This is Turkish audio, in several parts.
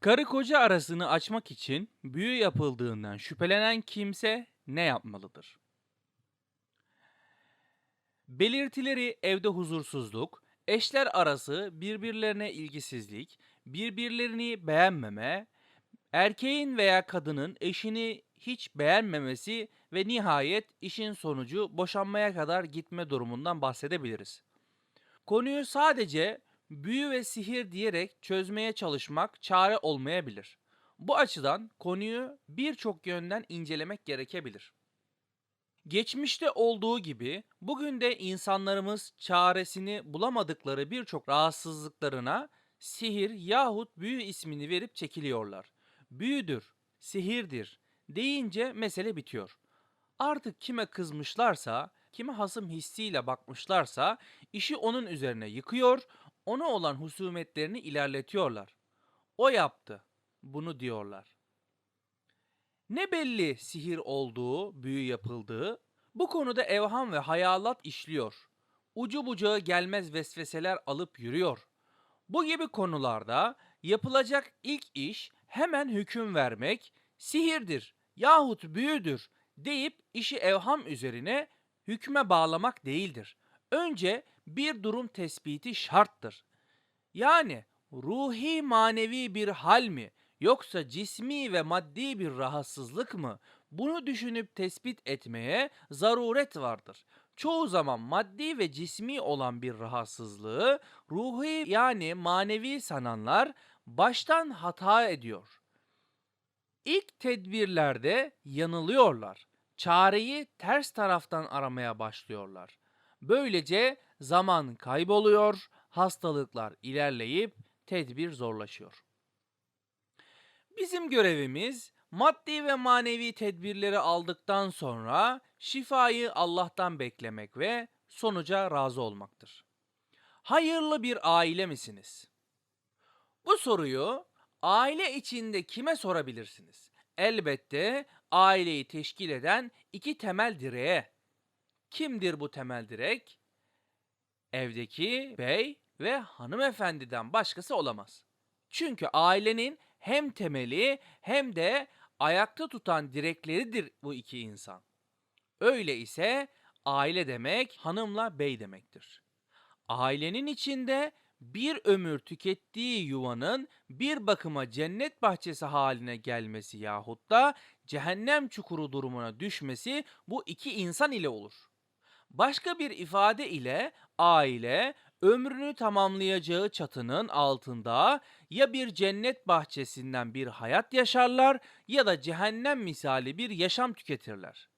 Karı koca arasını açmak için büyü yapıldığından şüphelenen kimse ne yapmalıdır? Belirtileri evde huzursuzluk, eşler arası birbirlerine ilgisizlik, birbirlerini beğenmeme, erkeğin veya kadının eşini hiç beğenmemesi ve nihayet işin sonucu boşanmaya kadar gitme durumundan bahsedebiliriz. Konuyu sadece büyü ve sihir diyerek çözmeye çalışmak çare olmayabilir. Bu açıdan konuyu birçok yönden incelemek gerekebilir. Geçmişte olduğu gibi bugün de insanlarımız çaresini bulamadıkları birçok rahatsızlıklarına sihir yahut büyü ismini verip çekiliyorlar. Büyüdür, sihirdir deyince mesele bitiyor. Artık kime kızmışlarsa, kime hasım hissiyle bakmışlarsa işi onun üzerine yıkıyor, ona olan husumetlerini ilerletiyorlar. O yaptı, bunu diyorlar. Ne belli sihir olduğu, büyü yapıldığı, bu konuda evham ve hayalat işliyor. Ucu bucağı gelmez vesveseler alıp yürüyor. Bu gibi konularda yapılacak ilk iş hemen hüküm vermek, sihirdir yahut büyüdür deyip işi evham üzerine hükme bağlamak değildir. Önce bir durum tespiti şarttır. Yani ruhi manevi bir hal mi yoksa cismi ve maddi bir rahatsızlık mı? Bunu düşünüp tespit etmeye zaruret vardır. Çoğu zaman maddi ve cismi olan bir rahatsızlığı ruhi yani manevi sananlar baştan hata ediyor. İlk tedbirlerde yanılıyorlar. Çareyi ters taraftan aramaya başlıyorlar. Böylece zaman kayboluyor, hastalıklar ilerleyip tedbir zorlaşıyor. Bizim görevimiz maddi ve manevi tedbirleri aldıktan sonra şifayı Allah'tan beklemek ve sonuca razı olmaktır. Hayırlı bir aile misiniz? Bu soruyu aile içinde kime sorabilirsiniz? Elbette aileyi teşkil eden iki temel direğe. Kimdir bu temel direk? Evdeki bey ve hanımefendiden başkası olamaz. Çünkü ailenin hem temeli hem de ayakta tutan direkleridir bu iki insan. Öyle ise aile demek hanımla bey demektir. Ailenin içinde bir ömür tükettiği yuvanın bir bakıma cennet bahçesi haline gelmesi yahut da cehennem çukuru durumuna düşmesi bu iki insan ile olur. Başka bir ifade ile aile ömrünü tamamlayacağı çatının altında ya bir cennet bahçesinden bir hayat yaşarlar ya da cehennem misali bir yaşam tüketirler.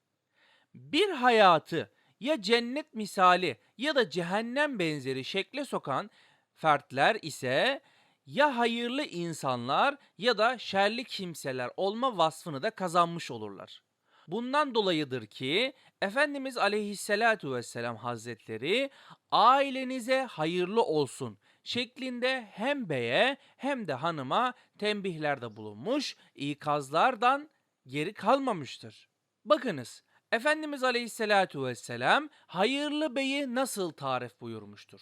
Bir hayatı ya cennet misali ya da cehennem benzeri şekle sokan fertler ise ya hayırlı insanlar ya da şerli kimseler olma vasfını da kazanmış olurlar. Bundan dolayıdır ki Efendimiz Aleyhisselatu vesselam Hazretleri ailenize hayırlı olsun şeklinde hem beye hem de hanıma tembihlerde bulunmuş, ikazlardan geri kalmamıştır. Bakınız Efendimiz Aleyhisselatu vesselam hayırlı beyi nasıl tarif buyurmuştur?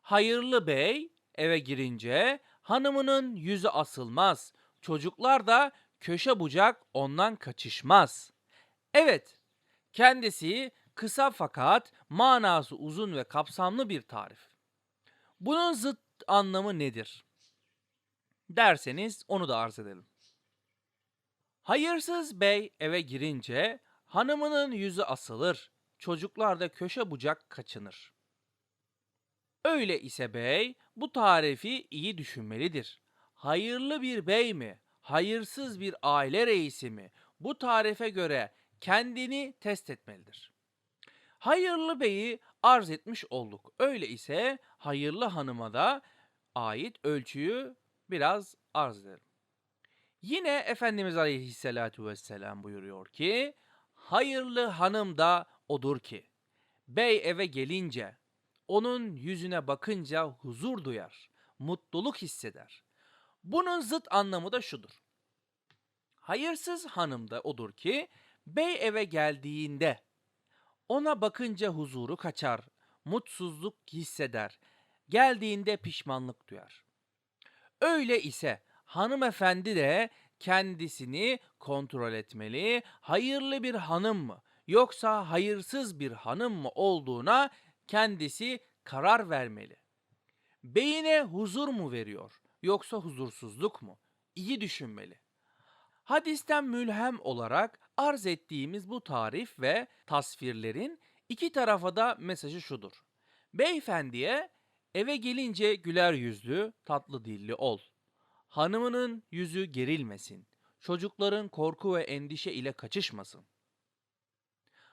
Hayırlı bey eve girince hanımının yüzü asılmaz, çocuklar da köşe bucak ondan kaçışmaz. Evet, kendisi kısa fakat manası uzun ve kapsamlı bir tarif. Bunun zıt anlamı nedir? Derseniz onu da arz edelim. Hayırsız bey eve girince hanımının yüzü asılır, çocuklar da köşe bucak kaçınır. Öyle ise bey bu tarifi iyi düşünmelidir. Hayırlı bir bey mi, hayırsız bir aile reisi mi bu tarife göre kendini test etmelidir. Hayırlı beyi arz etmiş olduk. Öyle ise hayırlı hanıma da ait ölçüyü biraz arz edelim. Yine Efendimiz Aleyhisselatü Vesselam buyuruyor ki, hayırlı hanım da odur ki, bey eve gelince, onun yüzüne bakınca huzur duyar, mutluluk hisseder. Bunun zıt anlamı da şudur. Hayırsız hanım da odur ki, bey eve geldiğinde ona bakınca huzuru kaçar, mutsuzluk hisseder, geldiğinde pişmanlık duyar. Öyle ise hanımefendi de kendisini kontrol etmeli. Hayırlı bir hanım mı yoksa hayırsız bir hanım mı olduğuna kendisi karar vermeli. Beyine huzur mu veriyor yoksa huzursuzluk mu? İyi düşünmeli. Hadisten mülhem olarak arz ettiğimiz bu tarif ve tasvirlerin iki tarafa da mesajı şudur. Beyefendiye eve gelince güler yüzlü, tatlı dilli ol. Hanımının yüzü gerilmesin. Çocukların korku ve endişe ile kaçışmasın.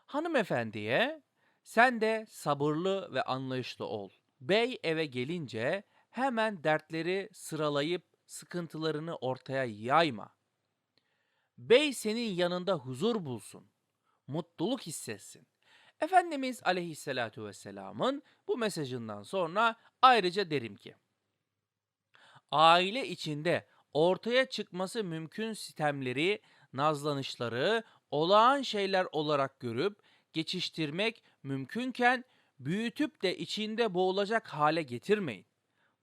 Hanımefendiye sen de sabırlı ve anlayışlı ol. Bey eve gelince hemen dertleri sıralayıp sıkıntılarını ortaya yayma. Bey senin yanında huzur bulsun, mutluluk hissetsin. Efendimiz aleyhissalatu vesselamın bu mesajından sonra ayrıca derim ki, aile içinde ortaya çıkması mümkün sitemleri, nazlanışları olağan şeyler olarak görüp geçiştirmek mümkünken büyütüp de içinde boğulacak hale getirmeyin.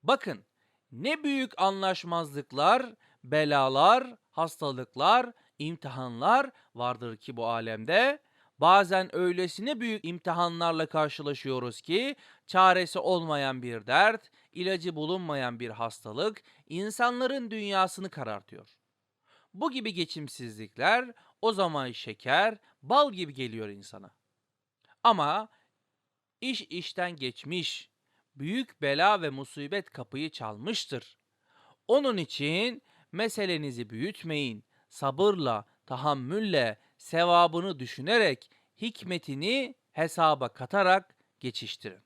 Bakın ne büyük anlaşmazlıklar, belalar, hastalıklar, imtihanlar vardır ki bu alemde. Bazen öylesine büyük imtihanlarla karşılaşıyoruz ki çaresi olmayan bir dert, ilacı bulunmayan bir hastalık insanların dünyasını karartıyor. Bu gibi geçimsizlikler o zaman şeker, bal gibi geliyor insana. Ama iş işten geçmiş, büyük bela ve musibet kapıyı çalmıştır. Onun için meselenizi büyütmeyin, sabırla, tahammülle, sevabını düşünerek, hikmetini hesaba katarak geçiştirin.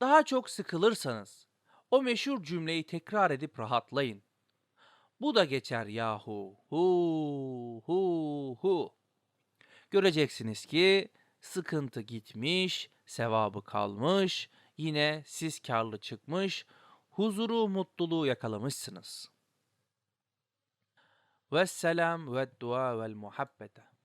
Daha çok sıkılırsanız o meşhur cümleyi tekrar edip rahatlayın. Bu da geçer yahu. Hu hu hu. Göreceksiniz ki sıkıntı gitmiş, sevabı kalmış, yine siz karlı çıkmış, huzuru, mutluluğu yakalamışsınız. Vesselam ve dua vel muhabbete.